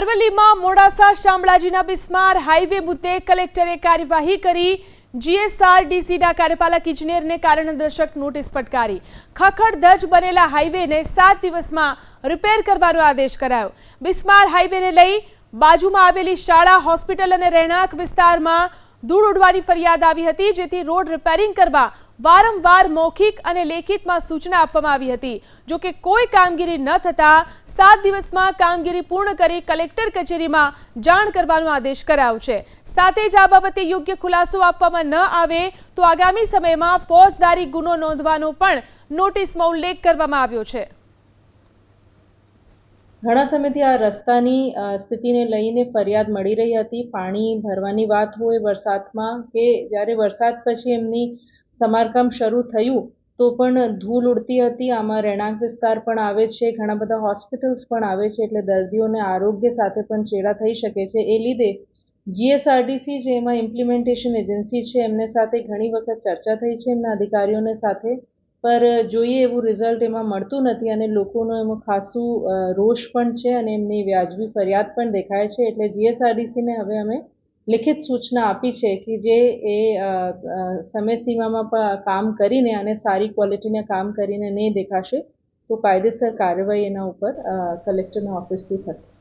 અરવલ્લીમાં Modasa શામળાજીના બિસ્માર highway મુદ્દે કલેક્ટરે કાર્યવાહી કરી. જીએસઆરડીસીના કાર્યપાલક ઇજનેરને કારણદર્શક નોટિસ ફટકારી. ખખડધજ બનેલા હાઈવેને સાત દિવસમાં રિપેર કરવાનો આદેશ કરાયો. બિસ્માર હાઈવેને લઈ બાજુમાં આવેલી શાળા, હોસ્પિટલ અને રહેણાંક વિસ્તારમાં ધૂળ ઉડવાની ફરિયાદ આવી હતી, જેથી રોડ રિપેરિંગ કરવા વારંવાર મૌખિક અને લેખિતમાં સૂચના આપવામાં આવી હતી. જો કે કોઈ કામગીરી ન થતાં સાત દિવસમાં કામગીરી પૂર્ણ કરી કલેક્ટર કચેરીમાં જાણ કરવાનો આદેશ કરાયો છે. સાથે જ આ બાબતે યોગ્ય ખુલાસો આપવામાં ન આવે તો આગામી સમયમાં ફોજદારી ગુનો નોંધવાનો પણ નોટિસમાં ઉલ્લેખ કરવામાં આવ્યો છે. ઘણા સમયથી આ રસ્તાની સ્થિતિને લઈને ફરિયાદ મળી રહી હતી. પાણી ભરવાની વાત હોય વરસાદમાં કે જ્યારે વરસાદ પછી એમની સમારકામ શરૂ થયું, તો પણ ધૂળ ઉડતી હતી. આમાં રહેણાંક વિસ્તાર પણ આવે છે. ઘણા બધા હોસ્પિટલ્સ પણ આવે છે, એટલે દર્દીઓને આરોગ્ય સાથે પણ ચેડા થઈ શકે છે. એ લીધે જીએસઆરડીસી જે એમાં ઇમ્પ્લિમેન્ટેશન એજન્સી છે, એમને સાથે ઘણી વખત ચર્ચા થઈ છે. એમના અધિકારીઓને સાથે પર જોઈએ એવું રિઝલ્ટ એમાં મળતું નથી અને લોકોનો એમાં ખાસું રોષ પણ છે અને એમની વ્યાજબી ફરિયાદ પણ દેખાય છે. એટલે જીએસઆરડીસીને હવે અમે લિખિત સૂચના આપી છે કે જે એ સમયસીમામાં પણ કામ કરીને અને સારી ક્વોલિટીના કામ કરીને નહીં દેખાશે તો કાયદેસર કાર્યવાહી એના ઉપર કલેક્ટરના ઓફિસથી થશે.